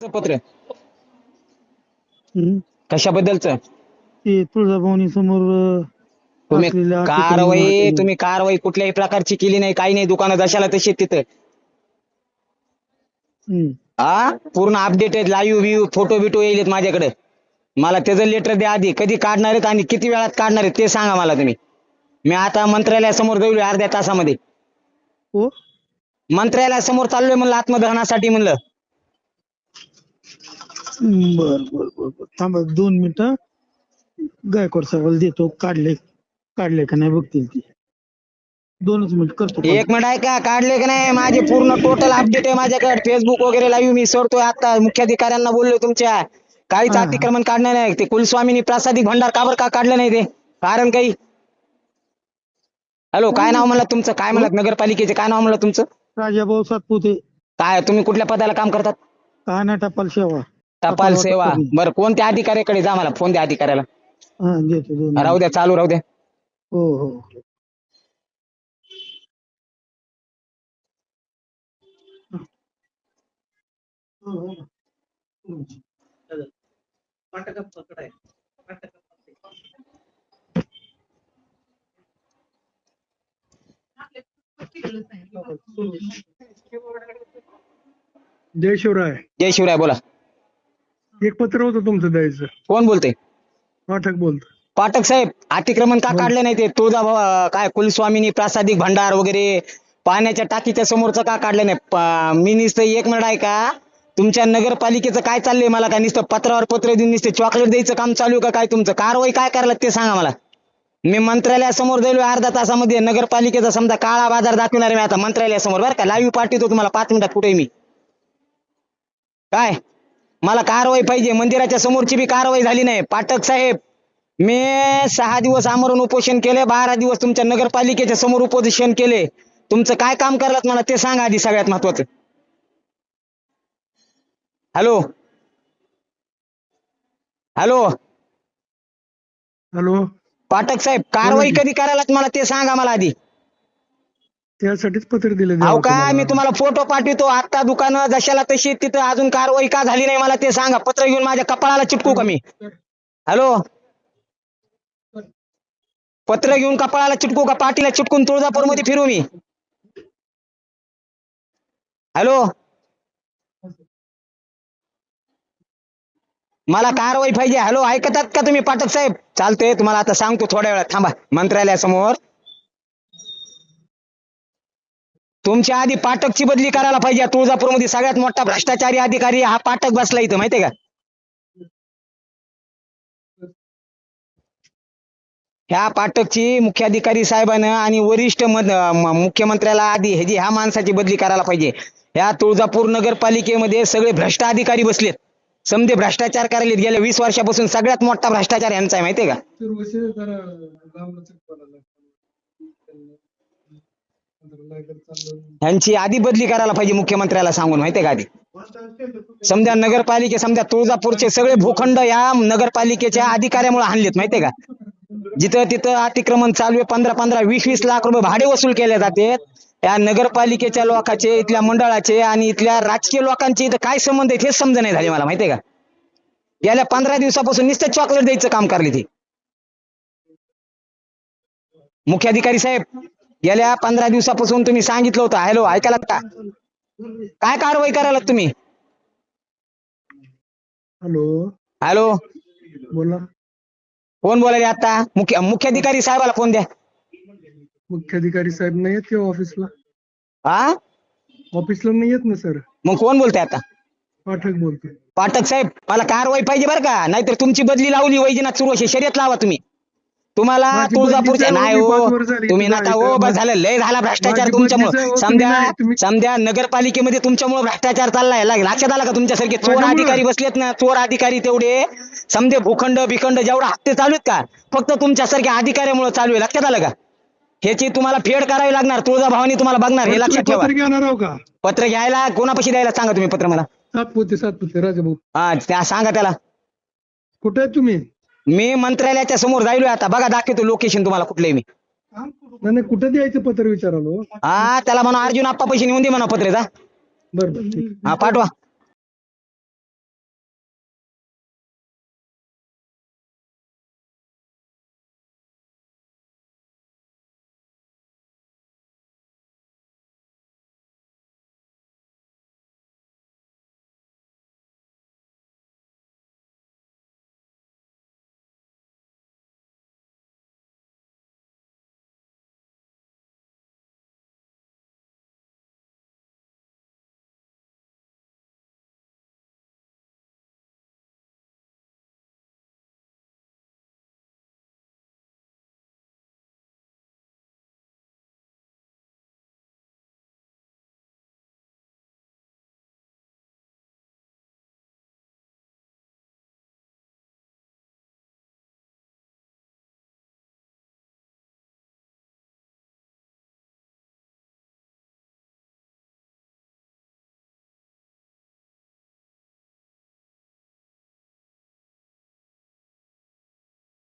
पत्र. कशाबद्दलचं? ते तुळजाभवानी समोर तुम्ही असलेल्या कारवाई तुम्ही कारवाई कुठल्याही प्रकारची केली नाही काही नाही दुकानं जशाला तशी तिथं. हम्म. हा पूर्ण अपडेट आहेत लाईव्ह व्ह्यू फोटो बिटो येईल माझ्याकडे. मला त्याचं लेटर द्या आधी. कधी काढणार आहेत आणि किती वेळात काढणार आहेत ते सांगा मला तुम्ही. मी आता मंत्रालयासमोर जाईल अर्ध्या तासामध्ये. हो? मंत्रालयासमोर चाललोय म्हणलं आत्मदहनासाठी म्हणलं. बर बर बर बर. थांबा दोन मिनिटं. गायकवाड साहेबाला देतो. काढले काढले का नाही बघतील ती. दोनच मिनिट करतो call. एक मिनिट आहे का काढले की नाही? माझे पूर्ण टोटल अपडेट आहे माझ्याकडे. फेसबुक वगैरे लाईव्ह मी सोडतोय आता. मुख्याधिकाऱ्यांना बोललोय तुमच्या. काहीच हा. अतिक्रमण काढणार नाही. ते कुलस्वामीनी प्रासादिक भंडार का बरं का काढलं नाही ते? कारण काही? हॅलो काय नाव म्हणलं तुमचं? काय म्हणलं? नगरपालिकेचे काय नाव म्हणलं तुमचं? राजाभाऊ सातपुते. काय तुम्ही कुठल्या पदाला काम करतात? कहाणा टपाल सेवा. टपाल सेवा. बरं कोणत्या अधिकाऱ्याकडे जा मला फोन द्या अधिकाऱ्याला. हा देतो दोन राहू द्या चालू राहू द्या. हो हो. जय शिवराय. जय शिवराय बोला. एक पत्र होतं तुमचं द्यायचं. कोण बोलते पाठक बोलत. पाठक साहेब अतिक्रमण का काढलं नाही ते? तुळजाभव काय कुलस्वामिनी प्रासादिक भंडार वगैरे पाण्याच्या टाकीच्या समोरचं का काढलं नाही? प- मी नुसतं एक मिनिट आहे का तुमच्या नगरपालिकेचं काय चाललंय मला? काय नुसतं पत्रावर पत्र देऊन नुसते चॉकलेट द्यायचं काम चालू आहे का? काय तुमचं? कारवाई काय करायला ते सांगा मला. मी मंत्रालयासमोर जाईल अर्धा तासामध्ये. नगरपालिकेचा समजा काळा बाजार दाखवणार आहे मी आता मंत्रालयासमोर. बरं का लाईव्ह पाठवतो तुम्हाला पाच मिनिटात. कुठे मी? काय? मला कारवाई पाहिजे. मंदिराच्या समोरची बी कारवाई झाली नाही. पाठक साहेब मी सहा दिवस आमरण उपोषण केले बारा दिवस तुमच्या नगरपालिकेच्या समोर उपोषण केले. तुमचं काय काम करायलात मला ते सांगा आधी सगळ्यात महत्वाचं. हॅलो? हॅलो? हॅलो? पाठक साहेब कारवाई कधी करायलात मला ते सांगा मला आधी. त्यासाठीच पत्र दिलं अहो काय मी तुम्हाला फोटो पाठवतो. आता दुकानं जशाला तशी तिथं अजून कारवाई का झाली नाही मला ते सांगा. पत्र घेऊन माझ्या कपाळाला चिटकू का मी? हॅलो? पत्र घेऊन कपाळाला चिटकू का? पाठीला चिटकून तुळजापूरमध्ये फिरू मी. हॅलो? मला कारवाई पाहिजे. हॅलो ऐकतात का तुम्ही पाठक साहेब? चालतंय तुम्हाला आता सांगतो थोड्या वेळात. थांबा मंत्रालयासमोर. तुमच्या आधी पाठकची बदली करायला पाहिजे. तुळजापूरमध्ये सगळ्यात मोठा भ्रष्टाचारी अधिकारी हा पाठक बसला इथं माहितीये का? ह्या पाठकची मुख्याधिकारी साहेबानं आणि वरिष्ठ म- मुख्यमंत्र्याला आधी ह्याची ह्या माणसाची बदली करायला पाहिजे. ह्या तुळजापूर नगरपालिकेमध्ये सगळे भ्रष्ट अधिकारी बसलेत. समजे भ्रष्टाचार करायलेत गेल्या वीस वर्षापासून सगळ्यात मोठा भ्रष्टाचार यांचा आहे माहितीये का? ह्यांची आधी बदली करायला पाहिजे मुख्यमंत्र्याला सांगून माहितीये का आधी? समजा नगरपालिके समजा तुळजापूरचे सगळे भूखंड या नगरपालिकेच्या अधिकाऱ्यामुळे आणलेत माहितीये का? जिथं तिथं अतिक्रमण चालू आहे पंधरा पंधरा वीस वीस लाख रुपये भाडे वसूल केले जाते. या नगरपालिकेच्या लोकांचे इथल्या मंडळाचे आणि इथल्या राजकीय लोकांचे इथं काय संबंध आहेत हेच समज नाही झाले मला माहितीये का? गेल्या पंधरा दिवसापासून नुसतं चॉकलेट द्यायचं काम करले ते. मुख्याधिकारी साहेब गेल्या पंधरा दिवसापासून तुम्ही सांगितलं होतं. हॅलो ऐकायलात का? काय कारवाई करायला तुम्ही? हॅलो हॅलो बोला. कोण बोलायले आता? मुख्य मुख्याधिकारी साहेबाला फोन द्या. मुख्याधिकारी साहेब नाही येत किंवा ऑफिसला? हा ऑफिसला नाही येत ना सर. मग कोण बोलतंय आता? पाठक बोलतोय. पाठक साहेब मला कारवाई पाहिजे बरं का? नाहीतर तुमची बदली लावली वैजनाथ सुरवशी शर्यत लावा तुम्ही. तुम्हाला माझी बदली तुळजापूरच्या झाली, नाही हो. पाच वर्ष झाली तुम्ही इथं नका आहे, हो बस झालं. लय झाला भ्रष्टाचार माझी तुमच्यामुळे. समजा तुम्ही नाही, तुम्ही- समजा नगरपालिकेमध्ये तुमच्यामुळे भ्रष्टाचार चाललाय. ला- लक्षात आलं का तुमच्यासारखे चोर माझ्यामुळं? अधिकारी बसलेत ना? चोर अधिकारी तेवढे. समजे भूखंड बिखंड जेवढा हप्ते चालू आहेत का? फक्त तुमच्यासारख्या अधिकाऱ्यामुळे चालू आहे. लक्षात आलं का? ह्याची तुम्हाला फेड करावी लागणार. तुळजाभवानी तुम्हाला बघणार. हे लक्षात ठेवा. पत्र घेणार आहो का? पत्र घ्यायला कोणापाशी द्यायला सांगा तुम्ही पत्र मला? सातपुते सातपुते राजाभाऊ. हा त्या सांगा त्याला. कुठे आहेत तुम्ही? मी मंत्रालयाच्या समोर जायलोय आता. बघा दाखवतो लोकेशन तुम्हाला कुठलंही मी. नाही नाही, कुठे द्यायचं पत्र विचारालो? हा त्याला म्हणा अर्जुन आप्पा पैसे नेऊन दे म्हणा पत्रेचा. बरं बरं ठीक. हा पाठवा.